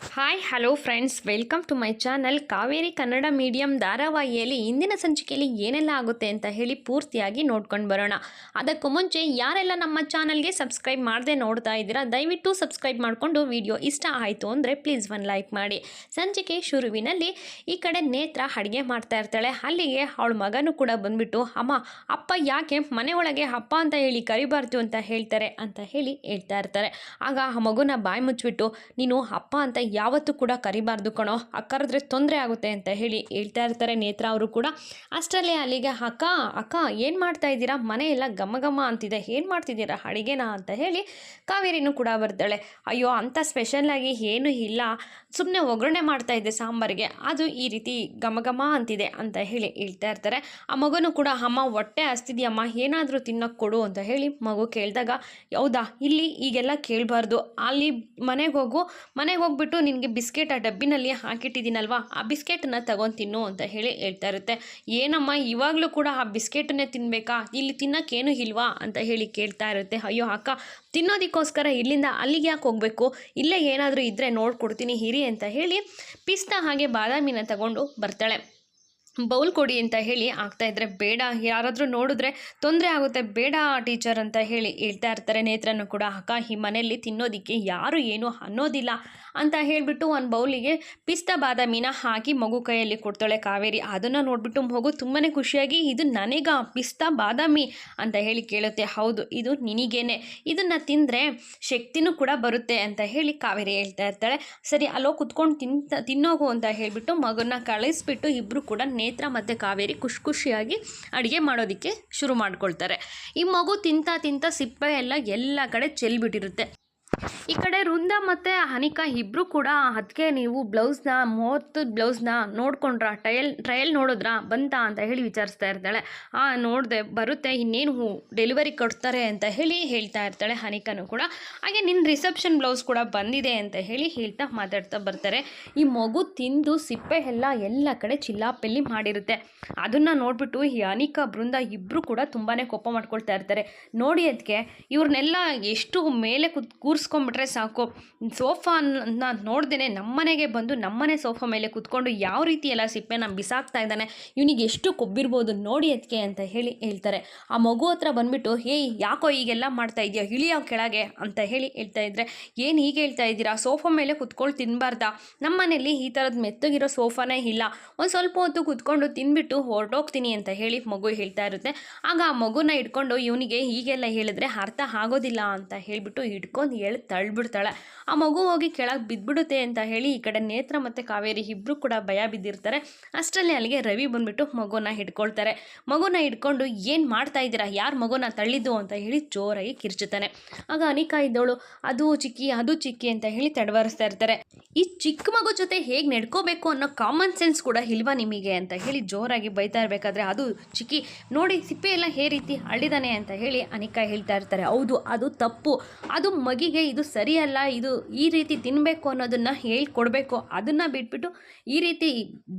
Hi hello friends welcome to my channel Kaveri Kannada medium ಧಾರಾವಾಹಿಯಲ್ಲಿ ಇಂದಿನ ಸಂಚಿಕೆಯಲ್ಲಿ ಏನೆಲ್ಲ ಆಗುತ್ತೆ ಅಂತ ಹೇಳಿ ಪೂರ್ತಿಯಾಗಿ ನೋಡ್ಕೊಂಡು ಬರೋಣ. ಅದಕ್ಕೂ ಮುಂಚೆ ಯಾರೆಲ್ಲ ನಮ್ಮ ಚಾನಲ್ಗೆ ಸಬ್ಸ್ಕ್ರೈಬ್ ಮಾಡದೆ ನೋಡ್ತಾ ಇದ್ದೀರಾ, ದಯವಿಟ್ಟು ಸಬ್ಸ್ಕ್ರೈಬ್ ಮಾಡಿಕೊಂಡು ವಿಡಿಯೋ ಇಷ್ಟ ಆಯಿತು ಅಂದರೆ ಪ್ಲೀಸ್ ಒಂದು ಲೈಕ್ ಮಾಡಿ. ಸಂಚಿಕೆ ಶುರುವಿನಲ್ಲಿ ಈ ಕಡೆ ನೇತ್ರ ಅಡುಗೆ ಮಾಡ್ತಾ ಇರ್ತಾಳೆ. ಅಲ್ಲಿಗೆ ಅವಳ ಮಗನೂ ಕೂಡ ಬಂದ್ಬಿಟ್ಟು, ಅಮ್ಮ, ಅಪ್ಪ ಯಾಕೆ ಮನೆಯೊಳಗೆ ಅಪ್ಪ ಅಂತ ಹೇಳಿ ಕರಿಬಾರ್ದು ಅಂತ ಹೇಳ್ತಾರೆ ಅಂತ ಹೇಳಿ ಹೇಳ್ತಾ ಇರ್ತಾರೆ. ಆಗ ಆ ಮಗುನ ಬಾಯಿ ಮುಚ್ಚಿಬಿಟ್ಟು, ನೀನು ಅಪ್ಪ ಅಂತ ಯಾವತ್ತೂ ಕೂಡ ಕರಿಬಾರ್ದು ಕಣೋ. ಅಕ್ಕ ಕರೆದ್ರೆ ತೊಂದರೆ ಆಗುತ್ತೆ ಅಂತ ಹೇಳಿ ಹೇಳ್ತಾ ಇರ್ತಾರೆ ನೇತ್ರ ಅವರು ಕೂಡ. ಅಷ್ಟರಲ್ಲೇ ಅಲ್ಲಿಗೆ, ಅಕ್ಕ ಅಕ್ಕ, ಏನು ಮಾಡ್ತಾ ಇದ್ದೀರಾ? ಮನೆ ಎಲ್ಲ ಘಮ ಅಂತಿದೆ. ಏನು ಮಾಡ್ತಿದ್ದೀರಾ? ಅಡಿಗೆನಾ? ಅಂತ ಹೇಳಿ ಕಾವೇರಿನೂ ಕೂಡ ಬರ್ತಾಳೆ ಅಯ್ಯೋ ಅಂಥ ಸ್ಪೆಷಲ್ಲಾಗಿ ಏನೂ ಇಲ್ಲ. ಸುಮ್ಮನೆ ಒಗ್ಗರಣೆ ಮಾಡ್ತಾ ಇದ್ದೆ ಸಾಂಬಾರಿಗೆ. ಅದು ಈ ರೀತಿ ಘಮ ಘಮ ಅಂತಿದೆ ಅಂತ ಹೇಳಿ ಹೇಳ್ತಾ ಇರ್ತಾರೆ. ಆ ಮಗನೂ ಕೂಡ, ಅಮ್ಮ, ಹೊಟ್ಟೆ ಹಸ್ತಿದ್ಯಮ್ಮ. ಏನಾದರೂ ತಿನ್ನೋಕ್ಕೆ ಕೊಡು ಅಂತ ಹೇಳಿ ಮಗು ಕೇಳಿದಾಗ, ಹೌದಾ? ಇಲ್ಲಿ ಈಗೆಲ್ಲ ಕೇಳಬಾರ್ದು. ಅಲ್ಲಿ ಮನೆಗೆ ಹೋಗು. ಮನೆಗೆ ಹೋಗ್ಬಿಟ್ಟು ನಿನಗೆ ಬಿಸ್ಕೆಟ್ ಆ ಡಬ್ಬಿನಲ್ಲಿ ಹಾಕಿಟ್ಟಿದ್ದೀನಲ್ವಾ? ಆ ಬಿಸ್ಕೆಟನ್ನ ತಗೊಂಡು ತಿನ್ನು ಅಂತ ಹೇಳಿ ಹೇಳ್ತಾ ಇರುತ್ತೆ. ಏನಮ್ಮ, ಇವಾಗಲೂ ಕೂಡ ಆ ಬಿಸ್ಕೆಟನ್ನೇ ತಿನ್ನಬೇಕಾ ಇಲ್ಲಿ ತಿನ್ನೋಕ್ಕೇನು ಇಲ್ವಾ? ಅಂತ ಹೇಳಿ ಕೇಳ್ತಾ ಇರುತ್ತೆ. ಅಯ್ಯೋ ಅಕ್ಕ, ತಿನ್ನೋದಕ್ಕೋಸ್ಕರ ಇಲ್ಲಿಂದ ಅಲ್ಲಿಗೆ ಯಾಕೆ ಹೋಗಬೇಕು? ಇಲ್ಲೇ ಏನಾದರೂ ಇದ್ದರೆ ನೋಡ್ಕೊಡ್ತೀನಿ ಹಿರಿ ಅಂತ ಹೇಳಿ ಪಿಸ್ತಾ ಹಾಗೆ ಬಾದಾಮಿನ ತಗೊಂಡು ಬರ್ತಾಳೆ. ಬೌಲ್ ಕೊಡಿ ಅಂತ ಹೇಳಿ ಆಗ್ತಾ ಇದ್ರೆ ಬೇಡ. ಯಾರಾದರೂ ನೋಡಿದ್ರೆ ತೊಂದರೆ ಆಗುತ್ತೆ. ಬೇಡ ಟೀಚರ್ ಅಂತ ಹೇಳಿ ಹೇಳ್ತಾ ಇರ್ತಾರೆ. ನೇತ್ರನೂ ಕೂಡ, ಅಕ್ಕ, ಈ ಮನೆಯಲ್ಲಿ ತಿನ್ನೋದಕ್ಕೆ ಯಾರು ಏನು ಅನ್ನೋದಿಲ್ಲ ಅಂತ ಹೇಳಿಬಿಟ್ಟು ಒಂದು ಬೌಲಿಗೆ ಪಿಸ್ತಾ ಬಾದಾಮಿನ ಹಾಕಿ ಮಗು ಕೈಯಲ್ಲಿ ಕೊಡ್ತಾಳೆ ಕಾವೇರಿ. ಅದನ್ನು ನೋಡಿಬಿಟ್ಟು ಮಗು ತುಂಬಾ ಖುಷಿಯಾಗಿ, ಇದು ನನಗ ಪಿಸ್ತಾ ಬಾದಾಮಿ ಅಂತ ಹೇಳಿ ಕೇಳುತ್ತೆ. ಹೌದು, ಇದು ನಿನಗೇನೆ. ಇದನ್ನು ತಿಂದರೆ ಶಕ್ತಿನೂ ಕೂಡ ಬರುತ್ತೆ ಅಂತ ಹೇಳಿ ಕಾವೇರಿ ಹೇಳ್ತಾ ಇರ್ತಾಳೆ. ಸರಿ, ಅಲ್ಲೋ ಕುತ್ಕೊಂಡು ತಿಂತ, ತಿನ್ನೋಗು ಅಂತ ಹೇಳಿಬಿಟ್ಟು ಮಗನ್ನ ಕಳಿಸ್ಬಿಟ್ಟು ಇಬ್ಬರು ಕೂಡ ನೇತ್ರ ಮತ್ತು ಕಾವೇರಿ ಖುಷಿ ಖುಷಿಯಾಗಿ ಅಡುಗೆ ಮಾಡೋದಕ್ಕೆ ಶುರು ಮಾಡ್ಕೊಳ್ತಾರೆ. ಈ ಮಗು ತಿಂತ ತಿಂತ ಸಿಪ್ಪೆ ಎಲ್ಲ ಎಲ್ಲ ಕಡೆ ಚೆಲ್ಬಿಟ್ಟಿರುತ್ತೆ. ಈ ಕಡೆ ವೃಂದ ಮತ್ತು ಹನಿಕಾ ಇಬ್ಬರು ಕೂಡ ಅದಕ್ಕೆ ನೀವು ಬ್ಲೌಸ್ನ, ಮೂವತ್ತು ಬ್ಲೌಸ್ನ ನೋಡ್ಕೊಂಡ್ರ, ಟ್ರಯಲ್ ಟ್ರಯಲ್ ನೋಡಿದ್ರಾ? ಬಂತಾ ಅಂತ ಹೇಳಿ ವಿಚಾರಿಸ್ತಾ ಇರ್ತಾಳೆ. ಆ ನೋಡಿದೆ ಬರುತ್ತೆ, ಇನ್ನೇನು ಡೆಲಿವರಿ ಕೊಡ್ತಾರೆ ಅಂತ ಹೇಳಿ ಹೇಳ್ತಾ ಇರ್ತಾಳೆ ಹನಿಕಾನು ಕೂಡ. ಹಾಗೆ ನಿನ್ನ ರಿಸೆಪ್ಷನ್ ಬ್ಲೌಸ್ ಕೂಡ ಬಂದಿದೆ ಅಂತ ಹೇಳಿ ಹೇಳ್ತಾ ಮಾತಾಡ್ತಾ ಬರ್ತಾರೆ. ಈ ಮಗು ತಿಂದು ಸಿಪ್ಪೆ ಎಲ್ಲ ಎಲ್ಲ ಕಡೆ ಚಿಲ್ಲಾಪೆಲ್ಲಿ ಮಾಡಿರುತ್ತೆ. ಅದನ್ನು ನೋಡಿಬಿಟ್ಟು ಈ ಅನಿಕಾ ಬೃಂದ ಇಬ್ಬರು ಕೂಡ ತುಂಬಾ ಕೋಪ ಮಾಡ್ಕೊಳ್ತಾ ಇರ್ತಾರೆ. ನೋಡಿ ಅದಕ್ಕೆ ಇವ್ರನ್ನೆಲ್ಲ ಎಷ್ಟು ಮೇಲೆ ಕೂತ್, ಕೂರಿಸ್ಕೊಂಡ್ಬಿಟ್ರೆ ಸಾಕು. ಸೋಫಾನ ನೋಡ್ದೇ ನಮ್ಮನೆಗೆ ಬಂದು ನಮ್ಮನೆ ಸೋಫಾ ಮೇಲೆ ಕುತ್ಕೊಂಡು ಯಾವ ರೀತಿ ಎಲ್ಲ ಸಿಪ್ಪೆನ ಬಿಸಾಕ್ತಾ ಇದ್ದಾನೆ, ಇವನಿಗೆ ಎಷ್ಟು ಕೊಬ್ಬಿರ್ಬೋದು ನೋಡಿ ಅದಕ್ಕೆ ಅಂತ ಹೇಳಿ ಹೇಳ್ತಾರೆ. ಆ ಮಗು ಹತ್ರ ಬಂದ್ಬಿಟ್ಟು ಏಯ್ ಯಾಕೋ ಈಗೆಲ್ಲ ಮಾಡ್ತಾ ಇದೆಯಾ? ಇಳಿಯೋ ಕೆಳಗೆ ಅಂತ ಹೇಳಿ ಹೇಳ್ತಾ ಇದ್ರೆ, ಏನು ಹೀಗೆ ಹೇಳ್ತಾ ಇದ್ದೀರಾ? ಸೋಫಾ ಮೇಲೆ ಕುತ್ಕೊಂಡು ತಿನ್ನಬಾರ್ದಾ ನಮ್ಮನೇಲಿ ಈ ಥರದ ಮೆತ್ತಗಿರೋ ಸೋಫಾನೇ ಇಲ್ಲ. ಒಂದು ಸ್ವಲ್ಪ ಹೊತ್ತು ಕುತ್ಕೊಂಡು ತಿನ್ಬಿಟ್ಟು ಹೊರಟೋಗ್ತೀನಿ ಅಂತ ಹೇಳಿ ಮಗು ಹೇಳ್ತಾ ಇರುತ್ತೆ. ಆಗ ಆ ಮಗುನ ಇಟ್ಕೊಂಡು ಇವನಿಗೆ ಹೀಗೆಲ್ಲ ಹೇಳಿದ್ರೆ ಅರ್ಥ ಆಗೋದಿಲ್ಲ ಅಂತ ಹೇಳಿಬಿಟ್ಟು ಹಿಡ್ಕೊಂಡು ಹೇಳಿ ತಳ್ಳಿಬಿಡ್ತಾಳೆ ಆ ಮಗು ಹೋಗಿ ಕೆಳಗೆ ಬಿದ್ದುಬಿಡುತ್ತೆ ಅಂತ ಹೇಳಿ ಈ ಕಡೆ ನೇತ್ರ ಮತ್ತು ಕಾವೇರಿ ಇಬ್ಬರು ಕೂಡ ಭಯ ಬಿದ್ದಿರ್ತಾರೆ. ಅಷ್ಟರಲ್ಲಿ ಅಲ್ಲಿಗೆ ರವಿ ಬಂದ್ಬಿಟ್ಟು ಮಗುನ ಹಿಡ್ಕೊಳ್ತಾರೆ. ಮಗುನ ಹಿಡ್ಕೊಂಡು ಏನು ಮಾಡ್ತಾ ಇದ್ದೀರಾ? ಯಾರು ಮಗುನ ತಳ್ಳಿದ್ದು ಅಂತ ಹೇಳಿ ಜೋರಾಗಿ ಕಿರ್ಚುತ್ತಾನೆ. ಆಗ ಅನಿಕಾ ಇದ್ದವಳು, ಅದು ಚಿಕ್ಕಿ ಅದು ಚಿಕ್ಕಿ ಅಂತ ಹೇಳಿ ತಡವರಿಸ್ತಾ ಇರ್ತಾರೆ. ಈ ಚಿಕ್ಕ ಮಗು ಜೊತೆ ಹೇಗೆ ನಡ್ಕೋಬೇಕು ಅನ್ನೋ ಕಾಮನ್ ಸೆನ್ಸ್ ಕೂಡ ಇಲ್ವಾ ನಿಮಗೆ ಅಂತ ಹೇಳಿ ಜೋರಾಗಿ ಬೈತಾ ಇರಬೇಕಾದ್ರೆ, ಅದು ಚಿಕ್ಕಿ, ನೋಡಿ ಸಿಪ್ಪೆ ಎಲ್ಲ ಹೇ ರೀತಿ ಅಳ್ಳಿದಾನೆ ಅಂತ ಹೇಳಿ ಅನಿಕಾ ಹೇಳ್ತಾ ಇರ್ತಾರೆ. ಹೌದು, ಅದು ತಪ್ಪು. ಅದು ಮಗಿಗೆ ಇದು ಸರಿಯಲ್ಲ, ಇದು ಈ ರೀತಿ ತಿನ್ನಬೇಕು ಅನ್ನೋದನ್ನು ಹೇಳ್ಕೊಡ್ಬೇಕು. ಅದನ್ನು ಬಿಟ್ಬಿಟ್ಟು ಈ ರೀತಿ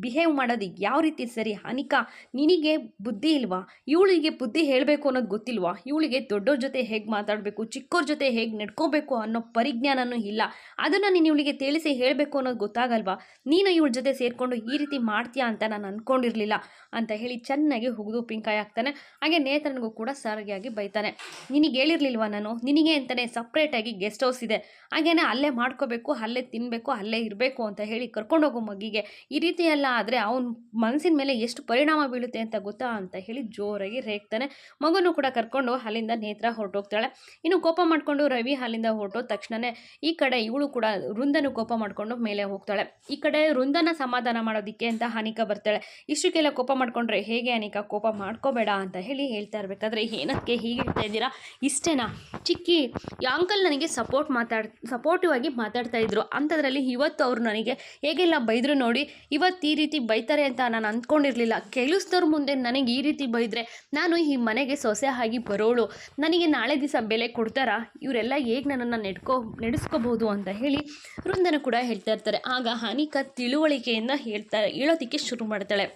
ಬಿಹೇವ್ ಮಾಡೋದು ಯಾವ ರೀತಿ ಸರಿ? ಅನಿಕಾ, ನಿನಗೆ ಬುದ್ಧಿ ಇಲ್ವಾ? ಇವಳಿಗೆ ಬುದ್ಧಿ ಹೇಳಬೇಕು ಅನ್ನೋದು ಗೊತ್ತಿಲ್ವಾ? ಇವಳಿಗೆ ದೊಡ್ಡೋರ ಜೊತೆ ಹೇಗೆ ಮಾತಾಡಬೇಕು, ಚಿಕ್ಕೋರ ಜೊತೆ ಹೇಗೆ ನಡ್ಕೋಬೇಕು ಅನ್ನೋ ಪರಿಜ್ಞಾನನೂ ಇಲ್ಲ. ಅದನ್ನು ನೀನು ಇವಳಿಗೆ ತಿಳಿಸಿ ಹೇಳಬೇಕು ಅನ್ನೋದು ಗೊತ್ತಾಗಲ್ವಾ? ನೀನು ಇವಳ ಜೊತೆ ಸೇರಿಕೊಂಡು ಈ ರೀತಿ ಮಾಡ್ತೀಯಾ ಅಂತ ನಾನು ಅಂದ್ಕೊಂಡಿರಲಿಲ್ಲ ಅಂತ ಹೇಳಿ ಚೆನ್ನಾಗಿ ಹುಗಿದು ಪಿಂಕಾಯಿ ಹಾಕ್ತಾನೆ. ಹಾಗೆ ನೇತ್ರನಿಗೂ ಕೂಡ ಸರಿಯಾಗಿ ಬೈತಾನೆ. ನಿನಗೆ ಹೇಳಿರ್ಲಿಲ್ವಾ ನಾನು? ನಿನಗೆ ಅಂತಲೇ ಸಪ್ರೇಟಾಗಿ ಗೆಸ್ಟ್ ಹೌಸ್ ಇದೆ ಹಾಗೇನೆ ಅಲ್ಲೇ ಮಾಡ್ಕೋಬೇಕು, ಅಲ್ಲೇ ತಿನ್ನಬೇಕು ಅಲ್ಲೇ ಇರಬೇಕು ಅಂತ ಹೇಳಿ ಕರ್ಕೊಂಡೋಗು ಮಗಿಗೆ ಈ ರೀತಿ ಎಲ್ಲ ಆದರೆ ಅವನ ಮನಸ್ಸಿನ ಮೇಲೆ ಎಷ್ಟು ಪರಿಣಾಮ ಬೀಳುತ್ತೆ ಅಂತ ಗೊತ್ತಾ ಅಂತ ಹೇಳಿ ಜೋರಾಗಿ ರೇಗ್ತಾನೆ. ಮಗನೂ ಕೂಡ ಕರ್ಕೊಂಡು ಅಲ್ಲಿಂದ ನೇತ್ರ ಹೊರಟೋಗ್ತಾಳೆ. ಇನ್ನು ಕೋಪ ಮಾಡಿಕೊಂಡು ರವಿ ಅಲ್ಲಿಂದ ಹೊರಟೋದ ತಕ್ಷಣವೇ ಈ ಕಡೆ ಇವಳು ಕೂಡ ವೃಂದನು ಕೋಪ ಮಾಡಿಕೊಂಡು ಮೇಲೆ ಹೋಗ್ತಾಳೆ. ಈ ಕಡೆ ವೃಂದನ ಸಮಾಧಾನ ಮಾಡೋದಕ್ಕೆ ಅಂತ ಅನಿಕಾ ಬರ್ತಾಳೆ. ಇಷ್ಟಕ್ಕೆಲ್ಲ ಕೋಪ ಮಾಡಿಕೊಂಡ್ರೆ ಹೇಗೆ ಅನಿಕಾ ಕೋಪ ಮಾಡ್ಕೋಬೇಡ ಅಂತ ಹೇಳಿ ಹೇಳ್ತಾ ಇರಬೇಕಾದ್ರೆ ಏನಕ್ಕೆ ಹೀಗೆ ಹೇಳ್ತಾ ಇದ್ದೀರಾ? ಇಷ್ಟೇನಾ? ಚಿಕ್ಕಿ, ಈ ಅಂಕಲ್ ನನಗೆ ಸಪೋರ್ಟ್ ಮಾತಾಡ್ ಸಪೋರ್ಟಿವ್ ಆಗಿ ಮಾತಾಡ್ತಾ ಇದ್ರು. ಅಂಥದ್ರಲ್ಲಿ ಇವತ್ತು ಅವರು ನನಗೆ, ಹೇಗೆಲ್ಲ ಬೈದರು ನೋಡಿ ಇವತ್ತು ಈ ರೀತಿ ಬೈತಾರೆ ಅಂತ ನಾನು ಅಂದ್ಕೊಂಡಿರಲಿಲ್ಲ. ಕೆಲಸದವ್ರ ಮುಂದೆ ನನಗೆ ಈ ರೀತಿ ಬೈದರೆ ನಾನು ಈ ಮನೆಗೆ ಸೊಸೆ ಆಗಿ ಬರೋಳು. ನನಗೆ ನಾಳೆ ದಿವಸ ಬೆಲೆ ಕೊಡ್ತಾರಾ? ಇವರೆಲ್ಲ ಹೇಗೆ ನನ್ನನ್ನು ನೆಡ್ಕೋ ನಡೆಸ್ಕೋಬೋದು ಅಂತ ಹೇಳಿ ವೃಂದನ ಕೂಡ ಹೇಳ್ತಾ ಇರ್ತಾರೆ. ಆಗ ಅನಿಕಾ ತಿಳುವಳಿಕೆಯಿಂದ ಹೇಳ್ತಾ, ಹೇಳೋದಕ್ಕೆ ಶುರು ಮಾಡ್ತಾಳೆ.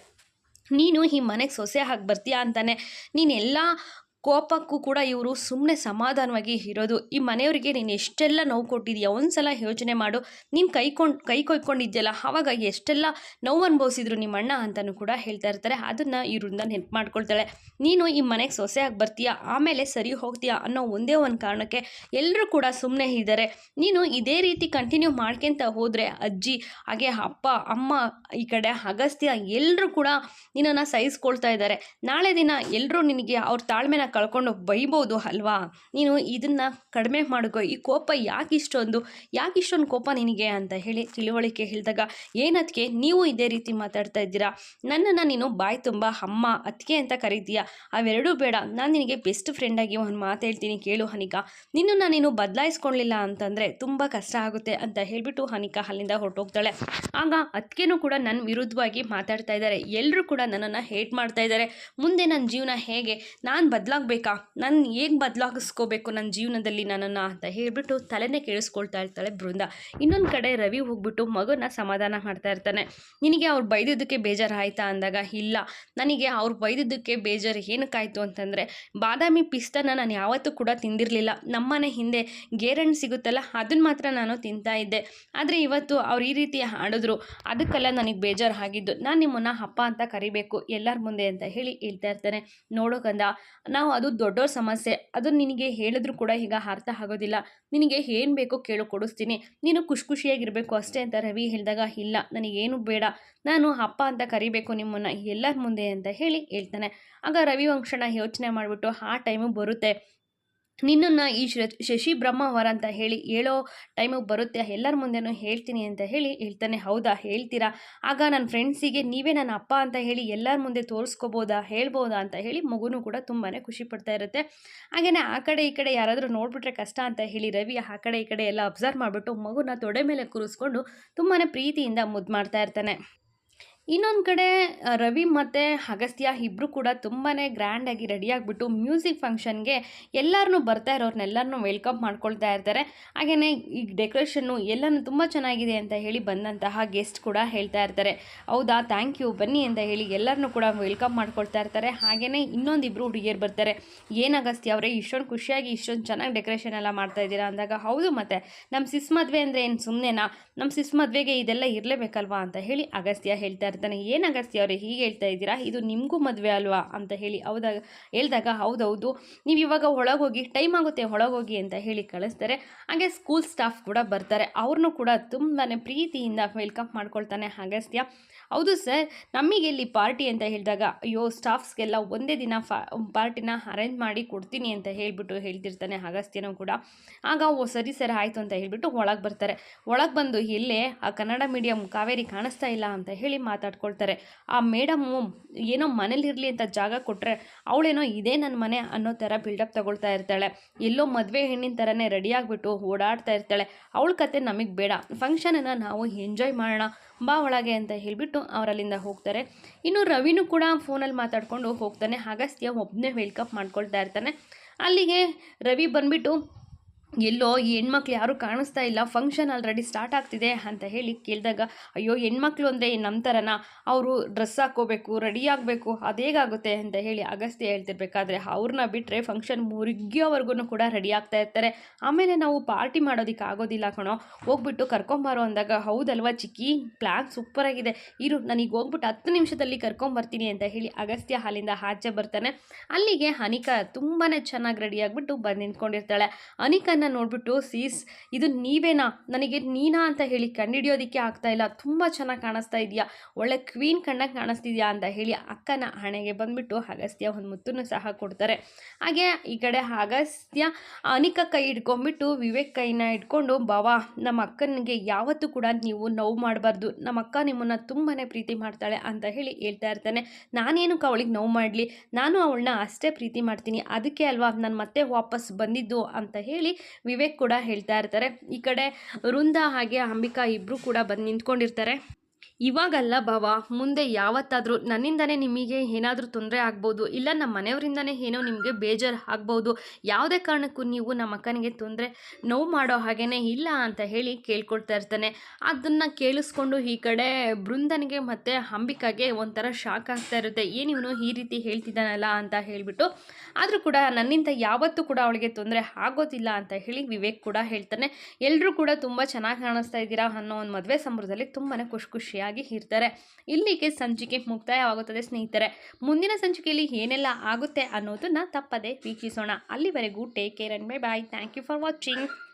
ನೀನು ಈ ಮನೆಗೆ ಸೊಸೆ ಹಾಕಿ ಬರ್ತೀಯಾ ಅಂತಾನೆ. ನೀನೆಲ್ಲ ಕೋಪಕ್ಕೂ ಕೂಡ ಇವರು ಸುಮ್ಮನೆ ಸಮಾಧಾನವಾಗಿ ಇರೋದು. ಈ ಮನೆಯವರಿಗೆ ನೀನು ಎಷ್ಟೆಲ್ಲ ನೋವು ಕೊಟ್ಟಿದ್ಯಾ? ಒಂದ್ಸಲ ಯೋಚನೆ ಮಾಡು. ನೀನು ಕೈಕೊಂಡು ಕೈ ಕೊಯ್ಕೊಂಡಿದ್ಯಲ್ಲ ಆವಾಗ ಎಷ್ಟೆಲ್ಲ ನೋವು ಅನುಭವಿಸಿದ್ರು ನಿಮ್ಮ ಅಣ್ಣ ಅಂತಲೂ ಕೂಡ ಹೇಳ್ತಾ ಇರ್ತಾರೆ. ಅದನ್ನು ಇವರಿಂದ ನೆನ್ಪು ಮಾಡ್ಕೊಳ್ತಾಳೆ. ನೀನು ಈ ಮನೆಗೆ ಸೊಸೆಯಾಗಿ ಬರ್ತೀಯಾ ಆಮೇಲೆ ಸರಿ ಹೋಗ್ತೀಯಾ ಅನ್ನೋ ಒಂದೇ ಒಂದು ಕಾರಣಕ್ಕೆ ಎಲ್ಲರೂ ಕೂಡ ಸುಮ್ಮನೆ ಇದ್ದಾರೆ. ನೀನು ಇದೇ ರೀತಿ ಕಂಟಿನ್ಯೂ ಮಾಡ್ಕೊಂತ ಹೋದರೆ ಅಜ್ಜಿ, ಹಾಗೆ ಅಪ್ಪ, ಅಮ್ಮ, ಈ ಕಡೆ ಅಗಸ್ತ್ಯ ಎಲ್ಲರೂ ಕೂಡ ನಿನ್ನನ್ನು ಸಹಿಸ್ಕೊಳ್ತಾ ಇದ್ದಾರೆ. ನಾಳೆ ದಿನ ಎಲ್ಲರೂ ನಿನಗೆ ಅವ್ರ ತಾಳ್ಮೆನ ಕಳ್ಕೊಂಡು ಬೈಬೋದು ಅಲ್ವಾ? ನೀನು ಇದನ್ನು ಕಡಿಮೆ ಮಾಡ್ಕೋ, ಈ ಕೋಪ ಯಾಕೆ ಇಷ್ಟೊಂದು ಯಾಕೆ ಇಷ್ಟೊಂದು ಕೋಪ ನಿನಗೆ ಅಂತ ಹೇಳಿ ತಿಳುವಳಿಕೆ ಹೇಳಿದಾಗ ಏನದಕ್ಕೆ ನೀವು ಇದೇ ರೀತಿ ಮಾತಾಡ್ತಾ ಇದ್ದೀರಾ? ನನ್ನನ್ನು ನೀನು ಬಾಯಿ ತುಂಬ ಅಮ್ಮ, ಅತ್ತಿಗೆ ಅಂತ ಕರೀತೀಯಾ? ಅವೆರಡೂ ಬೇಡ. ನಾನು ನಿನಗೆ ಬೆಸ್ಟ್ ಫ್ರೆಂಡಾಗಿ ಒಂದು ಮಾತು ಹೇಳ್ತೀನಿ ಕೇಳು ಹನಿಕಾ. ನಿನ್ನನ್ನು ನೀನು ಬದಲಾಯಿಸ್ಕೊಳ್ಳಿಲ್ಲ ಅಂತಂದರೆ ತುಂಬ ಕಷ್ಟ ಆಗುತ್ತೆ ಅಂತ ಹೇಳಿಬಿಟ್ಟು ಹನಿಕಾ ಅಲ್ಲಿಂದ ಹೊರಟೋಗ್ತಾಳೆ. ಆಗ ಅತ್ತಿಗೆನೂ ಕೂಡ ನನ್ನ ವಿರುದ್ಧವಾಗಿ ಮಾತಾಡ್ತಾ ಇದ್ದಾರೆ. ಎಲ್ಲರೂ ಕೂಡ ನನ್ನನ್ನು ಹೇಟ್ ಮಾಡ್ತಾ ಇದ್ದಾರೆ. ಮುಂದೆ ನನ್ನ ಜೀವನ ಹೇಗೆ? ನಾನು ಬದಲಾಗಬೇಕಾ ನಾನು ಹೇಗೆ ಬದಲಾಗಿಸ್ಕೋಬೇಕು ನನ್ನ ಜೀವನದಲ್ಲಿ ನನ್ನನ್ನು ಅಂತ ಹೇಳಿಬಿಟ್ಟು ತಲೆನೇ ಕೇಳಿಸ್ಕೊಳ್ತಾ ಇರ್ತಾಳೆ ಬೃಂದ. ಇನ್ನೊಂದು ಕಡೆ ರವಿ ಹೋಗ್ಬಿಟ್ಟು ಮಗನ ಸಮಾಧಾನ ಮಾಡ್ತಾ ಇರ್ತಾನೆ. ನಿನಗೆ ಅವ್ರು ಬೈದಿದ್ದಕ್ಕೆ ಬೇಜಾರು ಆಯ್ತಾ ಅಂದಾಗ, ಇಲ್ಲ. ನನಗೆ ಅವ್ರು ಬೈದಿದ್ದಕ್ಕೆ ಬೇಜಾರು ಏನಕ್ಕಾಯಿತು ಅಂತಂದರೆ, ಬಾದಾಮಿ ಪಿಸ್ತನ ನಾನು ಯಾವತ್ತೂ ಕೂಡ ತಿಂದಿರಲಿಲ್ಲ. ನಮ್ಮನೆ ಹಿಂದೆ ಗೇರಣ್ಣು ಸಿಗುತ್ತಲ್ಲ ಅದನ್ನು ಮಾತ್ರ ನಾನು ತಿಂತಾ ಇದ್ದೆ. ಆದರೆ ಇವತ್ತು ಅವ್ರು ಈ ರೀತಿ ಆಡಿದ್ರು. ಅದಕ್ಕೆಲ್ಲ ನನಗೆ ಬೇಜಾರು ಆಗಿದ್ದು. ನಾನು ನಿಮ್ಮನ್ನು ಅಪ್ಪ ಅಂತ ಕರಿಬೇಕು, ಎಲ್ಲರ ಮುಂದೆ ಅಂತ ಹೇಳಿ ಹೇಳ್ತಾ ಇರ್ತಾನೆ. ನೋಡೋ ಕಂದ ನಾವು ಅದು ದೊಡ್ಡವ್ರ ಸಮಸ್ಯೆ, ಅದು ನಿನಗೆ ಹೇಳಿದ್ರು ಕೂಡ ಈಗ ಅರ್ಥ ಆಗೋದಿಲ್ಲ. ನಿನಗೆ ಏನು ಬೇಕೋ ಕೇಳು, ಕೊಡಿಸ್ತೀನಿ. ನೀನು ಖುಷಿ ಖುಷಿಯಾಗಿರಬೇಕು ಅಷ್ಟೇ ಅಂತ ರವಿ ಹೇಳಿದಾಗ, ಇಲ್ಲ, ನನಗೇನು ಬೇಡ. ನಾನು ಅಪ್ಪ ಅಂತ ಕರಿಬೇಕು ನಿಮ್ಮನ್ನು ಎಲ್ಲರ ಮುಂದೆ ಅಂತ ಹೇಳಿ ಹೇಳ್ತಾನೆ. ಆಗ ರವಿ ವಂಶನ ಯೋಚನೆ ಮಾಡಿಬಿಟ್ಟು, ಆ ಟೈಮು ಬರುತ್ತೆ. ನಿನ್ನನ್ನು ಈ ಶಶಿ ಬ್ರಹ್ಮವರ ಅಂತ ಹೇಳಿ ಹೇಳೋ ಟೈಮಿಗೆ ಬರುತ್ತೆ, ಎಲ್ಲರ ಮುಂದೆನೂ ಹೇಳ್ತೀನಿ ಅಂತ ಹೇಳಿ ಹೇಳ್ತಾನೆ, ಹೌದಾ, ಹೇಳ್ತೀರಾ? ಆಗ ನನ್ನ ಫ್ರೆಂಡ್ಸಿಗೆ, ನೀವೇ ನನ್ನ ಅಪ್ಪ ಅಂತ ಹೇಳಿ ಎಲ್ಲರ ಮುಂದೆ ತೋರಿಸ್ಕೋಬೋದಾ, ಹೇಳ್ಬೋದಾ ಅಂತ ಹೇಳಿ ಮಗುನೂ ಕೂಡ ತುಂಬಾ ಖುಷಿ ಪಡ್ತಾ ಇರುತ್ತೆ. ಹಾಗೆಯೇ ಆ ಕಡೆ ಈ ಕಡೆ ಯಾರಾದರೂ ನೋಡಿಬಿಟ್ರೆ ಕಷ್ಟ ಅಂತ ಹೇಳಿ ರವಿ ಆ ಕಡೆ ಈ ಕಡೆ ಎಲ್ಲ ಅಬ್ಸರ್ವ್ ಮಾಡಿಬಿಟ್ಟು ಮಗುನ ತೊಡೆ ಮೇಲೆ ಕೂರಿಸ್ಕೊಂಡು ತುಂಬಾ ಪ್ರೀತಿಯಿಂದ ಮುದ್ದು ಮಾಡ್ತಾ ಇರ್ತಾನೆ. ಇನ್ನೊಂದು ಕಡೆ ರವಿ ಮತ್ತು ಅಗಸ್ತ್ಯ ಇಬ್ಬರು ಕೂಡ ತುಂಬಾ ಗ್ರ್ಯಾಂಡಾಗಿ ರೆಡಿಯಾಗಿಬಿಟ್ಟು ಮ್ಯೂಸಿಕ್ ಫಂಕ್ಷನ್ಗೆ ಎಲ್ಲರನ್ನೂ ಬರ್ತಾ ಇರೋರ್ನೆಲ್ಲರನ್ನೂ ವೆಲ್ಕಮ್ ಮಾಡ್ಕೊಳ್ತಾ ಇರ್ತಾರೆ. ಹಾಗೆಯೇ ಈ ಡೆಕೋರೇಷನ್ನು ಎಲ್ಲನೂ ತುಂಬ ಚೆನ್ನಾಗಿದೆ ಅಂತ ಹೇಳಿ ಬಂದಂತಹ ಗೆಸ್ಟ್ ಕೂಡ ಹೇಳ್ತಾ ಇರ್ತಾರೆ. ಹೌದಾ ಥ್ಯಾಂಕ್ ಯು ಬನ್ನಿ ಅಂತ ಹೇಳಿ ಎಲ್ಲರನ್ನೂ ಕೂಡ ವೆಲ್ಕಮ್ ಮಾಡ್ಕೊಳ್ತಾ ಇರ್ತಾರೆ. ಹಾಗೆಯೇ ಇನ್ನೊಂದಿಬ್ಬರು ಹುಡುಗಿಯರು ಬರ್ತಾರೆ. ಏನು ಅಗಸ್ತ್ಯ ಅವರೇ, ಇಷ್ಟೊಂದು ಖುಷಿಯಾಗಿ ಇಷ್ಟೊಂದು ಚೆನ್ನಾಗಿ ಡೆಕೋರೇಷನ್ ಎಲ್ಲ ಮಾಡ್ತಾ ಇದ್ದೀರಾ ಅಂದಾಗ, ಹೌದು ಮತ್ತೆ. ನಮ್ಮ ಸಿಸ್ ಮದುವೆ ಅಂದರೆ ಏನು ಸುಮ್ಮನೆನಾ ನಮ್ಮ ಸಿಸ್ ಮದುವೆಗೆ ಇದೆಲ್ಲ ಇರಲೇಬೇಕಲ್ವಾ ಅಂತ ಹೇಳಿ ಅಗಸ್ತ್ಯ ಹೇಳ್ತಾ ಏನು ಅಗಸ್ತ್ಯ ಅವರೇ, ಹೀಗೆ ಹೇಳ್ತಾ ಇದ್ದೀರಾ? ಇದು ನಿಮಗೂ ಮದುವೆ ಅಲ್ವಾ? ಅಂತ ಹೇಳಿ ಹೌದಾಗ ಹೇಳಿದಾಗ ಹೌದೌದು. ನೀವು ಇವಾಗ ಒಳಗೋಗಿ, ಟೈಮ್ ಆಗುತ್ತೆ ಒಳಗೋಗಿ ಅಂತ ಹೇಳಿ ಕಳಿಸ್ತಾರೆ. ಹಾಗೆ ಸ್ಕೂಲ್ ಸ್ಟಾಫ್ ಕೂಡ ಬರ್ತಾರೆ. ಅವ್ರನ್ನೂ ಕೂಡ ತುಂಬಾ ಪ್ರೀತಿಯಿಂದ ವೆಲ್ಕಮ್ ಮಾಡ್ಕೊಳ್ತಾನೆ ಅಗಸ್ತ್ಯ. ಹೌದು ಸರ್, ನಮಗೆ ಇಲ್ಲಿ ಪಾರ್ಟಿ ಅಂತ ಹೇಳಿದಾಗ, ಅಯ್ಯೋ, ಸ್ಟಾಫ್ಸ್ಗೆಲ್ಲ ಒಂದೇ ದಿನ ಪಾರ್ಟಿನ ಅರೇಂಜ್ ಮಾಡಿ ಕೊಡ್ತೀನಿ ಅಂತ ಹೇಳಿಬಿಟ್ಟು ಹೇಳ್ತಿರ್ತಾನೆ ಅಗಸ್ತ್ಯನೂ ಕೂಡ. ಆಗ, ಓ, ಸರಿ ಸರ್, ಆಯಿತು ಅಂತ ಹೇಳಿಬಿಟ್ಟು ಒಳಗೆ ಬರ್ತಾರೆ. ಒಳಗೆ ಬಂದು ಇಲ್ಲೇ ಆ ಕನ್ನಡ ಮೀಡಿಯಂ ಕಾವೇರಿ ಕಾಣಿಸ್ತಾ ಇಲ್ಲ ಅಂತ ಹೇಳಿ ಮಾತಾಡ್ಕೊಳ್ತಾರೆ. ಆ ಮೇಡಮ್ಮು ಏನೋ ಮನೇಲಿರಲಿ ಅಂತ ಜಾಗ ಕೊಟ್ಟರೆ ಅವಳೇನೋ ಇದೇ ನನ್ನ ಮನೆ ಅನ್ನೋ ಥರ ಬಿಲ್ಡಪ್ ತಗೊಳ್ತಾ ಇರ್ತಾಳೆ. ಎಲ್ಲೋ ಮದುವೆ ಹೆಣ್ಣಿನ ಥರನೇ ರೆಡಿ ಆಗಿಬಿಟ್ಟು ಓಡಾಡ್ತಾ ಇರ್ತಾಳೆ. ಅವಳ ಕತೆ ನಮಗೆ ಬೇಡ. ಫಂಕ್ಷನನ್ನು ನಾವು ಎಂಜಾಯ್ ಮಾಡೋಣ. ಬಾ ಒಳಗೆ ಅಂತ ಹೇಳಿಬಿಟ್ಟು ಅವರಲ್ಲಿಂದ ಹೋಗ್ತಾರೆ. ಇನ್ನು ರವಿನೂ ಕೂಡ ಫೋನಲ್ಲಿ ಮಾತಾಡಿಕೊಂಡು ಹೋಗ್ತಾನೆ. ಅಗಸ್ತ್ಯ ಒಬ್ಬನೇ ವೆಲ್ಕಪ್ ಮಾಡ್ಕೊಳ್ತಾ ಇರ್ತಾನೆ. ಅಲ್ಲಿಗೆ ರವಿ ಬಂದ್ಬಿಟ್ಟು ಎಲ್ಲೋ ಈ ಹೆಣ್ಮಕ್ಳು ಯಾರೂ ಕಾಣಿಸ್ತಾ ಇಲ್ಲ ಫಂಕ್ಷನ್ ಆಲ್ರೆಡಿ ಸ್ಟಾರ್ಟ್ ಆಗ್ತಿದೆ ಅಂತ ಹೇಳಿ ಕೇಳಿದಾಗ, ಅಯ್ಯೋ, ಹೆಣ್ಮಕ್ಳು ಅಂದರೆ ನಮ್ಮ ಥರನ ಅವರು ಡ್ರೆಸ್ ಹಾಕ್ಕೋಬೇಕು ರೆಡಿ ಆಗಬೇಕು ಹೇಗಾಗುತ್ತೆ ಅಂತ ಹೇಳಿ ಅಗಸ್ತ್ಯ ಹೇಳ್ತಿರ್ಬೇಕಾದ್ರೆ ಅವ್ರನ್ನ ಬಿಟ್ಟರೆ ಫಂಕ್ಷನ್ ಮುರುಗಿಯೋವರೆಗೂ ಕೂಡ ರೆಡಿ ಆಗ್ತಾ ಇರ್ತಾರೆ. ಆಮೇಲೆ ನಾವು ಪಾರ್ಟಿ ಮಾಡೋದಕ್ಕೆ ಆಗೋದಿಲ್ಲ ಕಣೋ. ಹೋಗ್ಬಿಟ್ಟು ಕರ್ಕೊಂಬಾರೋ ಅಂದಾಗ, ಹೌದಲ್ವಾ ಚಿಕ್ಕಿ ಪ್ಲ್ಯಾನ್ ಸೂಪರಾಗಿದೆ ಇರು, ನನಗೆ ಹೋಗ್ಬಿಟ್ಟು ಹತ್ತು ನಿಮಿಷದಲ್ಲಿ ಕರ್ಕೊಂಬರ್ತೀನಿ ಅಂತ ಹೇಳಿ ಅಗಸ್ತ್ಯ ಹಾಲಿಂದ ಆಚೆ ಬರ್ತಾನೆ. ಅಲ್ಲಿಗೆ ಅನಿಕಾ ತುಂಬಾ ಚೆನ್ನಾಗಿ ರೆಡಿ ಆಗಿಬಿಟ್ಟು ಬಂದು ನಿಂತ್ಕೊಂಡಿರ್ತಾಳೆ. ಅನಿಕನ್ನ ನೋಡ್ಬಿಟ್ಟು, ಸೀಸ್, ಇದು ನೀವೇನಾ? ನನಗೆ ನೀನಾ ಅಂತ ಹೇಳಿ ಕಂಡುಹಿಡಿಯೋದಕ್ಕೆ ಆಗ್ತಾ ಇಲ್ಲ. ತುಂಬ ಚೆನ್ನಾಗಿ ಕಾಣಿಸ್ತಾ ಇದೆಯಾ ಒಳ್ಳೆ ಕ್ವೀನ್ ಕಣ್ಣಾಗಿ ಕಾಣಿಸ್ತಿದ್ಯಾ? ಅಂತ ಹೇಳಿ ಅಕ್ಕನ ಹಣೆಗೆ ಬಂದುಬಿಟ್ಟು ಅಗಸ್ತ್ಯ ಒಂದು ಮುತ್ತನ್ನು ಸಹ ಕೊಡ್ತಾರೆ. ಹಾಗೆ ಈ ಕಡೆ ಅಗಸ್ತ್ಯ ಅನಿಕ ಕೈ ಹಿಡ್ಕೊಂಡ್ಬಿಟ್ಟು, ವಿವೇಕ್ ಕೈನ ಇಟ್ಕೊಂಡು ಬಾವಾ ನಮ್ಮ ಅಕ್ಕನಿಗೆ ಯಾವತ್ತೂ ಕೂಡ ನೀವು ನೋವು ಮಾಡಬಾರ್ದು. ನಮ್ಮ ಅಕ್ಕ ನಿಮ್ಮನ್ನು ತುಂಬಾ ಪ್ರೀತಿ ಮಾಡ್ತಾಳೆ ಅಂತ ಹೇಳಿ ಹೇಳ್ತಾ ಇರ್ತಾನೆ. ನಾನೇನು ಅವಳಿಗೆ ನೋವು ಮಾಡಲಿ? ನಾನು ಅವಳನ್ನ ಅಷ್ಟೇ ಪ್ರೀತಿ ಮಾಡ್ತೀನಿ. ಅದಕ್ಕೆ ಅಲ್ವಾ ನಾನು ಮತ್ತೆ ವಾಪಸ್ ಬಂದಿದ್ದು? ಅಂತ ಹೇಳಿ ವಿವೇಕ್ ಕೂಡ ಹೇಳ್ತಾ ಇರ್ತಾರೆ. ಈ ಕಡೆ ವೃಂದ ಹಾಗೆ ಅಂಬಿಕಾ ಇಬ್ಬರು ಕೂಡ ಬಂದು ನಿಂತ್ಕೊಂಡಿರ್ತಾರೆ. ಇವಾಗಲ್ಲ ಭಾವ, ಮುಂದೆ ಯಾವತ್ತಾದರೂ ನನ್ನಿಂದನೇ ನಿಮಗೆ ಏನಾದರೂ ತೊಂದರೆ ಆಗ್ಬೋದು, ಇಲ್ಲ ನಮ್ಮ ಮನೆಯವರಿಂದನೇ ಏನೋ ನಿಮಗೆ ಬೇಜಾರು ಆಗ್ಬೋದು, ಯಾವುದೇ ಕಾರಣಕ್ಕೂ ನೀವು ನಮ್ಮ ಅಕ್ಕನಿಗೆ ತೊಂದರೆ ನೋವು ಮಾಡೋ ಹಾಗೇ ಇಲ್ಲ ಅಂತ ಹೇಳಿ ಕೇಳ್ಕೊಳ್ತಾ ಇರ್ತಾನೆ. ಅದನ್ನು ಕೇಳಿಸ್ಕೊಂಡು ಈ ಕಡೆ ಬೃಂದನಿಗೆ ಮತ್ತು ಅಂಬಿಕಾಗೆ ಒಂಥರ ಶಾಕ್ ಆಗ್ತಾ ಇರುತ್ತೆ. ಏನು ಇವನು ಈ ರೀತಿ ಹೇಳ್ತಿದ್ದಾನಲ್ಲ ಅಂತ ಹೇಳಿಬಿಟ್ಟು, ಆದರೂ ಕೂಡ ನನ್ನಿಂದ ಯಾವತ್ತೂ ಕೂಡ ಅವಳಿಗೆ ತೊಂದರೆ ಆಗೋದಿಲ್ಲ ಅಂತ ಹೇಳಿ ವಿವೇಕ್ ಕೂಡ ಹೇಳ್ತಾನೆ. ಎಲ್ಲರೂ ಕೂಡ ತುಂಬ ಚೆನ್ನಾಗಿ ಕಾಣಿಸ್ತಾ ಇದ್ದೀರಾ ಅನ್ನೋ ಒಂದು ಮದುವೆ ಸಂಭ್ರಮದಲ್ಲಿ ತುಂಬಾ ಖುಷಿ ಖುಷಿಯಾಗಿ ಇರ್ತಾರೆ. ಇಲ್ಲಿಗೆ ಸಂಚಿಕೆ ಮುಕ್ತಾಯವಾಗುತ್ತದೆ ಸ್ನೇಹಿತರೆ. ಮುಂದಿನ ಸಂಚಿಕೆಯಲ್ಲಿ ಏನೆಲ್ಲ ಆಗುತ್ತೆ ಅನ್ನೋದನ್ನ ತಪ್ಪದೆ ವೀಕ್ಷಿಸೋಣ. ಅಲ್ಲಿವರೆಗೂ take care and bye bye thank you for watching